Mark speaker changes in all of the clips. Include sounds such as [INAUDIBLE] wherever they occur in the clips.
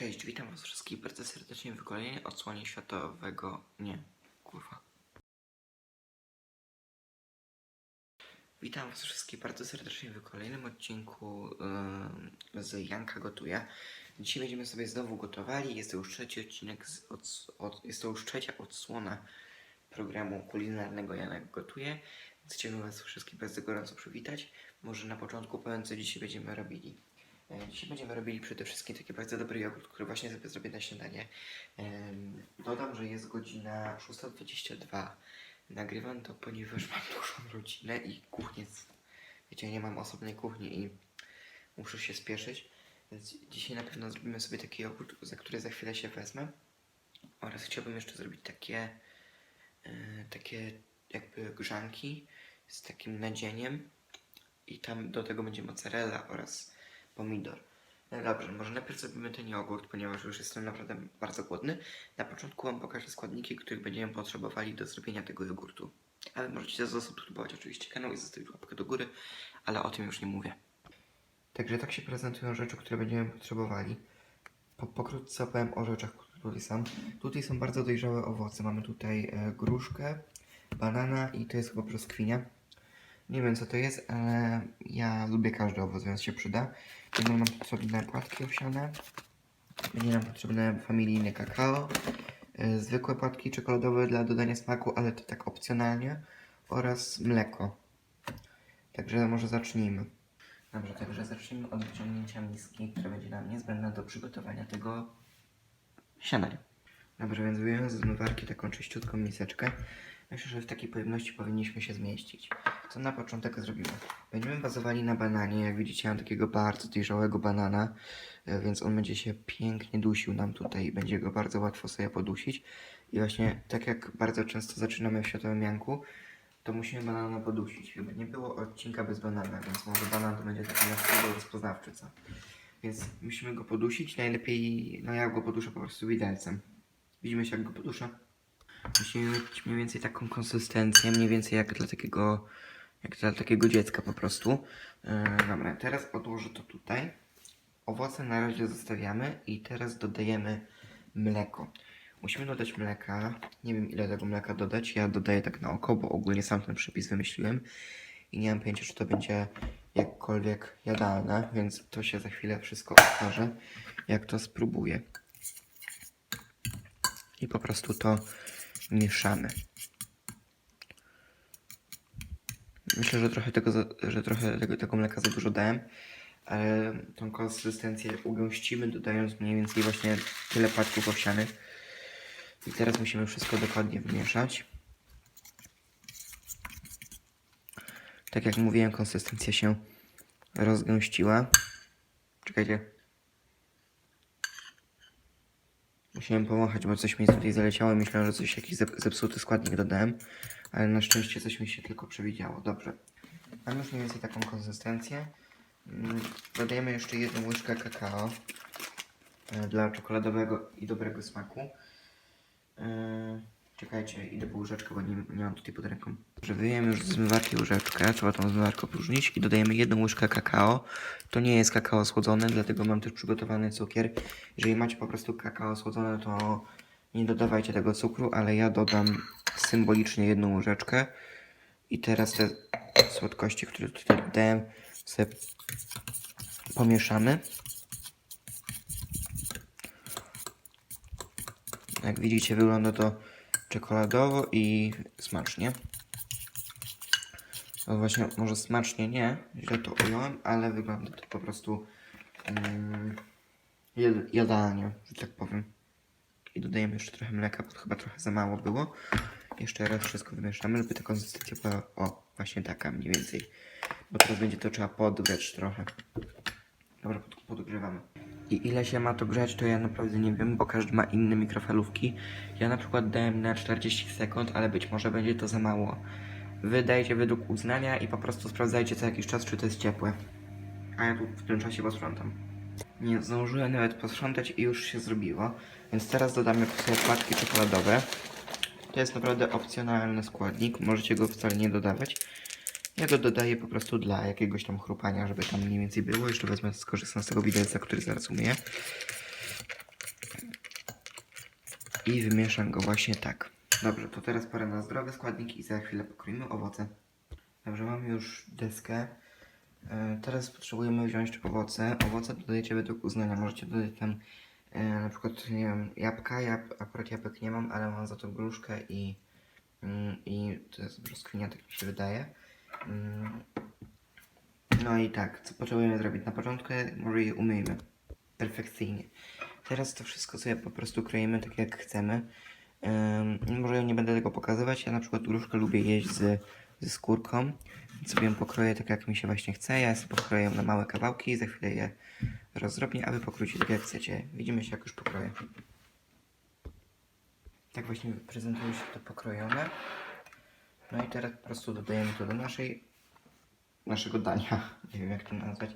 Speaker 1: Cześć, witam was wszystkich bardzo serdecznie w kolejnej odsłonie światowego... Nie, kurwa. Witam was wszystkich bardzo serdecznie w kolejnym odcinku yy, z Janka Gotuje. Dzisiaj będziemy sobie znowu gotowali. Jest to już trzeci odcinek, z, od, od, jest to już trzecia odsłona programu kulinarnego Janek Gotuje. Chciałbym was wszystkich bardzo gorąco przywitać. Może na początku powiem, co dzisiaj będziemy robili. E, Dzisiaj będziemy robili przede wszystkim taki bardzo dobry jogurt, który właśnie sobie zrobię na śniadanie. Dodam, że jest godzina 6.22. Nagrywam to, ponieważ mam [LAUGHS] dużą rodzinę i kuchnię. Wiecie, nie mam osobnej kuchni i muszę się spieszyć. Więc dzisiaj na pewno zrobimy sobie taki jogurt, za który za chwilę się wezmę. Oraz chciałbym jeszcze zrobić takie, e, takie jakby grzanki z takim nadzieniem. I tam do tego będzie mozzarella oraz pomidor. No dobrze, może najpierw zrobimy ten jogurt, ponieważ już jestem naprawdę bardzo głodny. Na początku Wam pokażę składniki, których będziemy potrzebowali do zrobienia tego jogurtu. Ale możecie zasubskrybować oczywiście kanał i zostawić łapkę do góry, ale o tym już nie mówię. Także tak się prezentują rzeczy, które będziemy potrzebowali. Po, pokrótce opowiem o rzeczach, które są. Tutaj są bardzo dojrzałe owoce. Mamy tutaj e, gruszkę, banana i to jest chyba brzoskwinia. Nie wiem co to jest, ale ja lubię każdy owoc, więc się przyda. Będą nam potrzebne płatki owsiane. Będzie nam potrzebne familijne kakao. y, Zwykłe płatki czekoladowe dla dodania smaku, ale to tak opcjonalnie. Oraz mleko. Także może zacznijmy. Dobrze, także zacznijmy od wyciągnięcia miski, która będzie nam niezbędna do przygotowania tego śniadania. Dobrze, więc wyjąłem z zmywarki taką czyściutką miseczkę. Myślę, że w takiej pojemności powinniśmy się zmieścić. Co na początek zrobimy? Będziemy bazowali na bananie. Jak widzicie, mam takiego bardzo dojrzałego banana, e, więc on będzie się pięknie dusił nam tutaj będzie go bardzo łatwo sobie podusić. I właśnie tak jak bardzo często zaczynamy w Światowym Janku, to musimy banana podusić. Nie było odcinka bez banana, więc może banan to będzie taki nasz symbol rozpoznawczy, co? Więc musimy go podusić. Najlepiej, no ja go poduszę po prostu widelcem. Widzimy się jak go poduszę. Musimy mieć mniej więcej taką konsystencję, mniej więcej jak dla takiego, jak dla takiego dziecka po prostu. Yy, dobra, teraz odłożę to tutaj. Owoce na razie zostawiamy i teraz dodajemy mleko. Musimy dodać mleka. Nie wiem ile tego mleka dodać. Ja dodaję tak na oko, bo ogólnie sam ten przepis wymyśliłem i nie mam pojęcia, czy to będzie jakkolwiek jadalne, więc to się za chwilę wszystko okaże, jak to spróbuję. I po prostu to mieszamy. Myślę, że trochę tego, że trochę tego, tego mleka za dużo dałem, ale tą konsystencję ugęścimy, dodając mniej więcej właśnie tyle płatków owsianych. I teraz musimy wszystko dokładnie wymieszać. Tak jak mówiłem, konsystencja się rozgęściła. Czekajcie. Musiałem pomachać, bo coś mi tutaj zaleciało. Myślałem, że coś jakiś zep- zepsuty składnik dodałem, ale na szczęście coś mi się tylko przewidziało. Dobrze. Mam już mniej więcej taką konsystencję. Mm, Dodajemy jeszcze jedną łyżkę kakao e, dla czekoladowego i dobrego smaku. Czekajcie, idę po łyżeczkę, bo nie, nie mam tutaj pod ręką. Że wyjemy już z zmywarki łyżeczkę, trzeba tą zmywarkę opróżnić i dodajemy jedną łyżkę kakao. To nie jest kakao słodzone, dlatego mam też przygotowany cukier. Jeżeli macie po prostu kakao słodzone, to nie dodawajcie tego cukru, ale ja dodam symbolicznie jedną łyżeczkę. I teraz te słodkości, które tutaj dodałem, sobie pomieszamy. Jak widzicie, wygląda to czekoladowo i smacznie. No właśnie, może smacznie nie, źle to ująłem, ale wygląda to po prostu jad- jadalnie, że tak powiem. I dodajemy jeszcze trochę mleka, bo chyba trochę za mało było. Jeszcze raz wszystko wymieszamy, żeby ta konsystencja była, o, właśnie taka mniej więcej. Bo teraz będzie to trzeba podgrzać trochę. Dobra, pod, podgrzewamy. I ile się ma to grzać, to ja naprawdę nie wiem, bo każdy ma inne mikrofalówki. Ja na przykład dałem na 40 sekund, ale być może będzie to za mało. Wy dajcie według uznania i po prostu sprawdzajcie co jakiś czas, czy to jest ciepłe. A ja tu w tym czasie posprzątam. Nie zdążyłem nawet posprzątać i już się zrobiło. Więc teraz dodamy sobie płatki czekoladowe. To jest naprawdę opcjonalny składnik, możecie go wcale nie dodawać. Ja go dodaję po prostu dla jakiegoś tam chrupania, żeby tam mniej więcej było. Jeszcze wezmę, skorzystam z tego widelca, który zaraz umyję. I wymieszam go właśnie tak. Dobrze, to teraz pora na zdrowe składniki i za chwilę pokroimy owoce. Dobrze, mamy już deskę. E, Teraz potrzebujemy wziąć owoce. Owoce dodajecie według uznania. Możecie dodać tam e, na przykład, nie wiem, jabłka. Ja akurat jabłek nie mam, ale mam za to gruszkę i, mm, i to jest brzoskwinia, tak mi się wydaje. Mm, No i tak, co potrzebujemy zrobić? Na początku może je umyjmy. Perfekcyjnie. Teraz to wszystko sobie po prostu kroimy tak jak chcemy. Ym, może nie będę tego pokazywać. Ja na przykład gruszkę lubię jeść z, ze skórką. Więc sobie ją pokroję tak jak mi się właśnie chce. Ja sobie pokroję na małe kawałki i za chwilę je rozdrobnię, a wy pokrójcie tak jak chcecie. Widzimy się jak już pokroję. Tak właśnie prezentuje się to pokrojone. No i teraz po prostu dodajemy to do naszej naszego dania. Nie wiem jak to nazwać.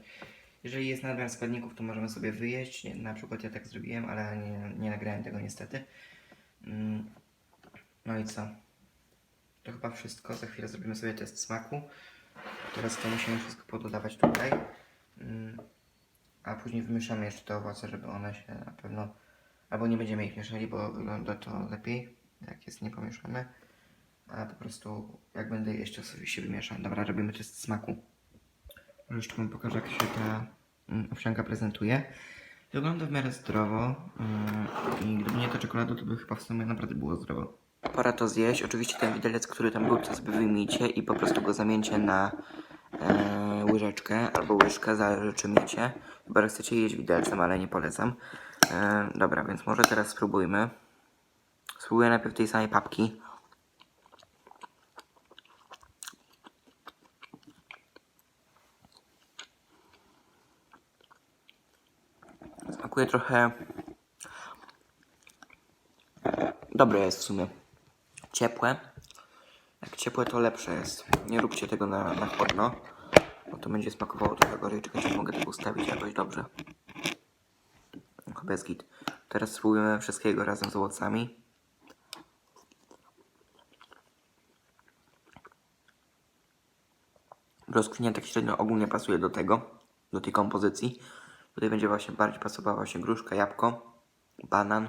Speaker 1: Jeżeli jest nadmiar składników, to możemy sobie wyjeść. Na przykład ja tak zrobiłem, ale nie, nie nagrałem tego niestety. Mm, No i co? To chyba wszystko. Za chwilę zrobimy sobie test smaku. Teraz to musimy wszystko pododawać tutaj. Mm, A później wymieszamy jeszcze te owoce, żeby one się na pewno... Albo nie będziemy ich mieszali, bo wygląda to lepiej, jak jest niepomieszane. A po prostu jak będę to sobie się wymieszam. Dobra, robimy test smaku. Może jeszcze wam pokażę, jak się ta mm, owsianka prezentuje. Wygląda w miarę zdrowo yy, i gdyby nie ta czekolada, to by chyba w sumie naprawdę było zdrowo. Pora to zjeść. Oczywiście ten widelec, który tam był, to sobie wyjmijcie i po prostu go zamieńcie na e, łyżeczkę albo łyżkę, zależy czy miecie. Chyba, chcecie jeść widelcem, ale nie polecam. E, dobra, więc może teraz spróbujmy. Spróbuję najpierw tej samej papki. Smakuje trochę. Dobre jest w sumie. Ciepłe. Jak ciepłe, to lepsze jest. Nie róbcie tego na, na chłodno, bo to będzie smakowało trochę gorzej. Czekajcie, mogę tego ustawić jakoś dobrze. Jest git. Teraz spróbujemy wszystkiego razem z owocami. Brzoskwinia tak średnio ogólnie pasuje do tego, do tej kompozycji. Tutaj będzie właśnie bardziej pasowała właśnie gruszka, jabłko, banan.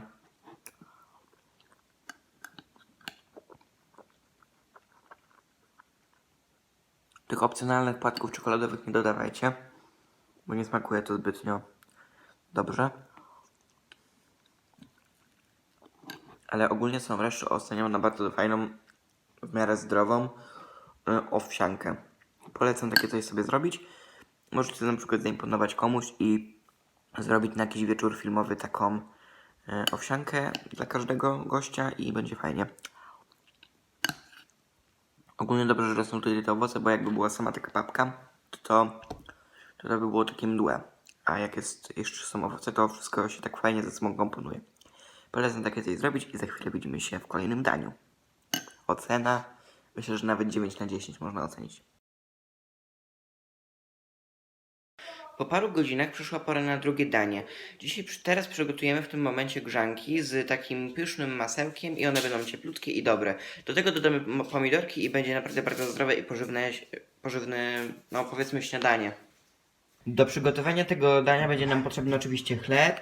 Speaker 1: Tych opcjonalnych płatków czekoladowych nie dodawajcie, bo nie smakuje to zbytnio dobrze. Ale ogólnie są resztę oceniam na bardzo fajną, w miarę zdrową y, owsiankę. Polecam takie coś sobie zrobić. Możecie na przykład zaimponować komuś i zrobić na jakiś wieczór filmowy taką e, owsiankę dla każdego gościa i będzie fajnie. Ogólnie dobrze, że rosną tutaj te owoce, bo jakby była sama taka papka, to to, to, to by było takie mdłe. A jak jest jeszcze są owoce, to wszystko się tak fajnie ze sobą komponuje. Polecam takie coś zrobić i za chwilę widzimy się w kolejnym daniu. Ocena, myślę, że nawet 9 na 10 można ocenić. Po paru godzinach przyszła pora na drugie danie. Dzisiaj teraz przygotujemy w tym momencie grzanki z takim pysznym masełkiem i one będą cieplutkie i dobre. Do tego dodamy pomidorki i będzie naprawdę bardzo zdrowe i pożywne, pożywne, no powiedzmy śniadanie. Do przygotowania tego dania będzie nam potrzebny oczywiście chleb,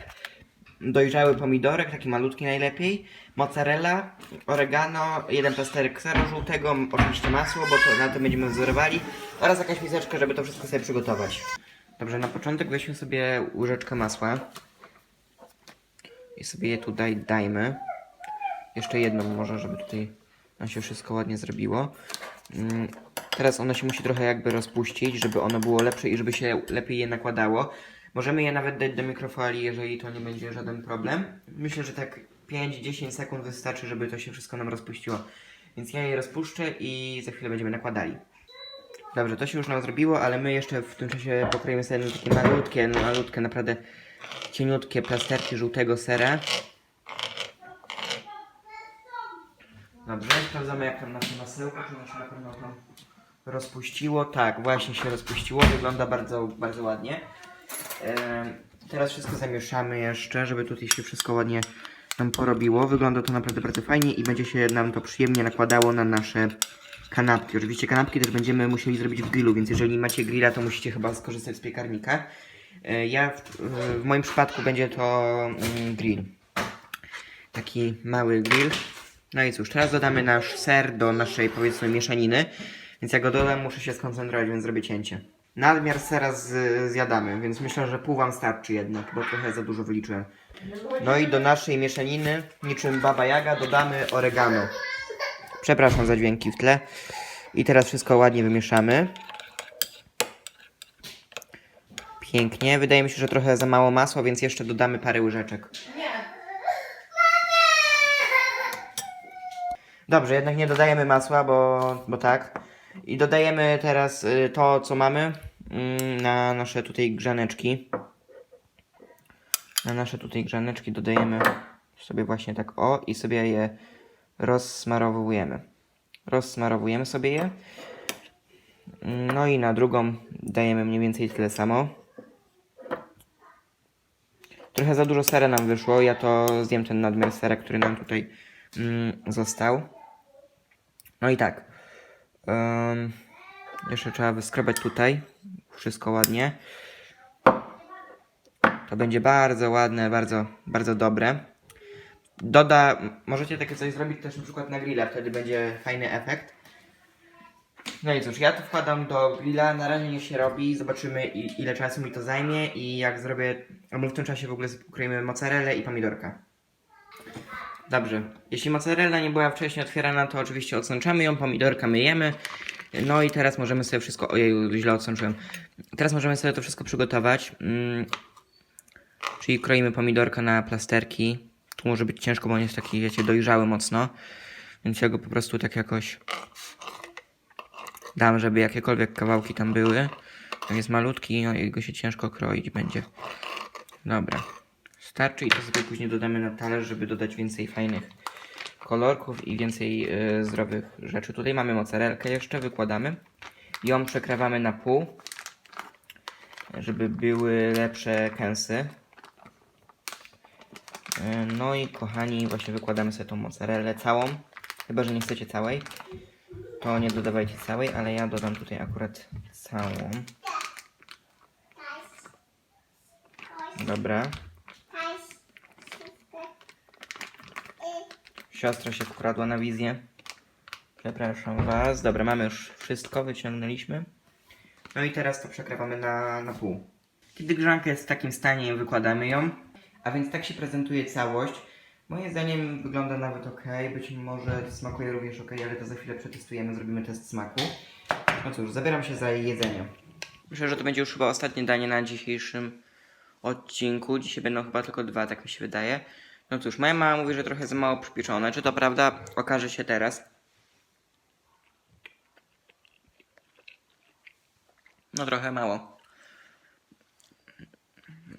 Speaker 1: dojrzały pomidorek, taki malutki najlepiej, mozzarella, oregano, jeden plasterek seru żółtego, oczywiście masło, bo to, na to będziemy wzorowali oraz jakaś miseczka, żeby to wszystko sobie przygotować. Dobrze, na początek weźmy sobie łyżeczkę masła i sobie je tutaj dajmy. Jeszcze jedną może, żeby tutaj nam się wszystko ładnie zrobiło. Mm, Teraz ono się musi trochę jakby rozpuścić, żeby ono było lepsze i żeby się lepiej je nakładało. Możemy je nawet dać do mikrofali, jeżeli to nie będzie żaden problem. Myślę, że tak 5-10 sekund wystarczy, żeby to się wszystko nam rozpuściło. Więc ja je rozpuszczę i za chwilę będziemy nakładali. Dobrze, to się już nam zrobiło, ale my jeszcze w tym czasie pokroimy sobie takie malutkie, no malutkie, naprawdę cieniutkie plasterki żółtego sera. Dobrze, sprawdzamy jak tam nasze masełko, czy nasze na pewno tam rozpuściło. Tak, właśnie się rozpuściło, wygląda bardzo, bardzo ładnie. Teraz wszystko zamieszamy jeszcze, żeby tutaj się wszystko ładnie nam porobiło. Wygląda to naprawdę bardzo fajnie i będzie się nam to przyjemnie nakładało na nasze kanapki. Oczywiście kanapki też będziemy musieli zrobić w grillu, więc jeżeli macie grilla, to musicie chyba skorzystać z piekarnika. E, Ja w, w moim przypadku będzie to mm, grill. taki mały grill. No i cóż, teraz dodamy nasz ser do naszej powiedzmy mieszaniny. Więc jak go dodam, muszę się skoncentrować, więc zrobię cięcie. Nadmiar sera z, zjadamy, więc myślę, że pół wam starczy jednak, bo trochę za dużo wyliczyłem. No i do naszej mieszaniny, niczym Baba Jaga, dodamy oregano. Przepraszam za dźwięki w tle. I teraz wszystko ładnie wymieszamy. Pięknie. Wydaje mi się, że trochę za mało masła, więc jeszcze dodamy parę łyżeczek. Dobrze, jednak nie dodajemy masła, bo, bo tak. I dodajemy teraz y, to, co mamy mm, na nasze tutaj grzaneczki. Na nasze tutaj grzaneczki dodajemy sobie właśnie tak o i sobie je rozsmarowujemy. Rozsmarowujemy sobie je. No i na drugą dajemy mniej więcej tyle samo. Trochę za dużo sera nam wyszło. Ja to zjem ten nadmiar sera, który nam tutaj mm, został. No i tak. Ym, jeszcze trzeba wyskrobać tutaj. Wszystko ładnie. To będzie bardzo ładne, bardzo, bardzo dobre. Doda, możecie takie coś zrobić też na przykład na grilla, wtedy będzie fajny efekt. No i cóż, ja to wkładam do grilla, na razie niech się robi, zobaczymy i, ile czasu mi to zajmie i jak zrobię, albo w tym czasie w ogóle ukroimy mozzarellę i pomidorka. Dobrze, jeśli mozzarella nie była wcześniej otwierana, to oczywiście odsączamy ją, pomidorka myjemy. No i teraz możemy sobie wszystko, ojeju, źle odsączyłem. Teraz możemy sobie to wszystko przygotować. Mm, czyli kroimy pomidorka na plasterki. Może być ciężko, bo on jest taki, wiecie, dojrzały mocno. Więc ja go po prostu tak jakoś dam, żeby jakiekolwiek kawałki tam były. On jest malutki, no i go się ciężko kroić będzie. Dobra. Starczy i to sobie później dodamy na talerz, żeby dodać więcej fajnych kolorków i więcej y, zdrowych rzeczy. Tutaj mamy mozzarellkę jeszcze, wykładamy. Ją przekrawamy na pół, żeby były lepsze kęsy. Y, No i kochani, właśnie wykładamy sobie tą mozzarellę całą. Chyba, że nie chcecie całej, to nie dodawajcie całej, ale ja dodam tutaj akurat całą. Dobra. Siostra się wkradła na wizję. Przepraszam was. Dobra, mamy już wszystko, wyciągnęliśmy. No i teraz to przekrawamy na, na pół. Kiedy grzanka jest w takim stanie, wykładamy ją. A więc tak się prezentuje całość. Moim zdaniem wygląda nawet ok. Być może smakuje również ok, ale to za chwilę przetestujemy, zrobimy test smaku. No cóż, zabieram się za jedzenie. Myślę, że to będzie już chyba ostatnie danie na dzisiejszym odcinku. Dzisiaj będą chyba tylko dwa, tak mi się wydaje. No cóż, moja mama mówi, że trochę za mało przypieczone. Czy to prawda? Okaże się teraz. No trochę mało.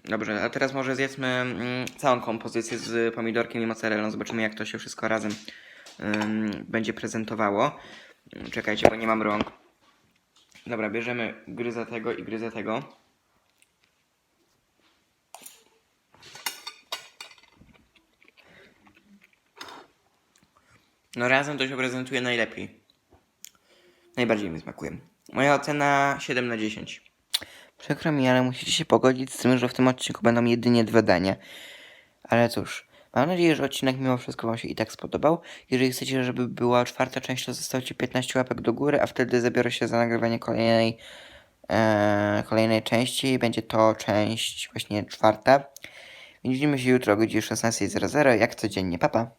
Speaker 1: Dobrze, a teraz może zjedzmy mm, całą kompozycję z pomidorkiem i mozzarellą. Zobaczymy jak to się wszystko razem będzie prezentowało. Czekajcie, bo nie mam rąk. Dobra, bierzemy gryza tego i gryza tego. No razem to się prezentuje najlepiej. Najbardziej mi smakuje. Moja ocena 7 na 10. Przykro mi, ale musicie się pogodzić z tym, że w tym odcinku będą jedynie dwa dania. Ale cóż, mam nadzieję, że odcinek mimo wszystko Wam się i tak spodobał. Jeżeli chcecie, żeby była czwarta część, to zostawcie 15 łapek do góry, a wtedy zabiorę się za nagrywanie kolejnej, e, kolejnej części. Będzie to część właśnie czwarta. Widzimy się jutro o godzinie 16.00, jak codziennie. Papa. Pa.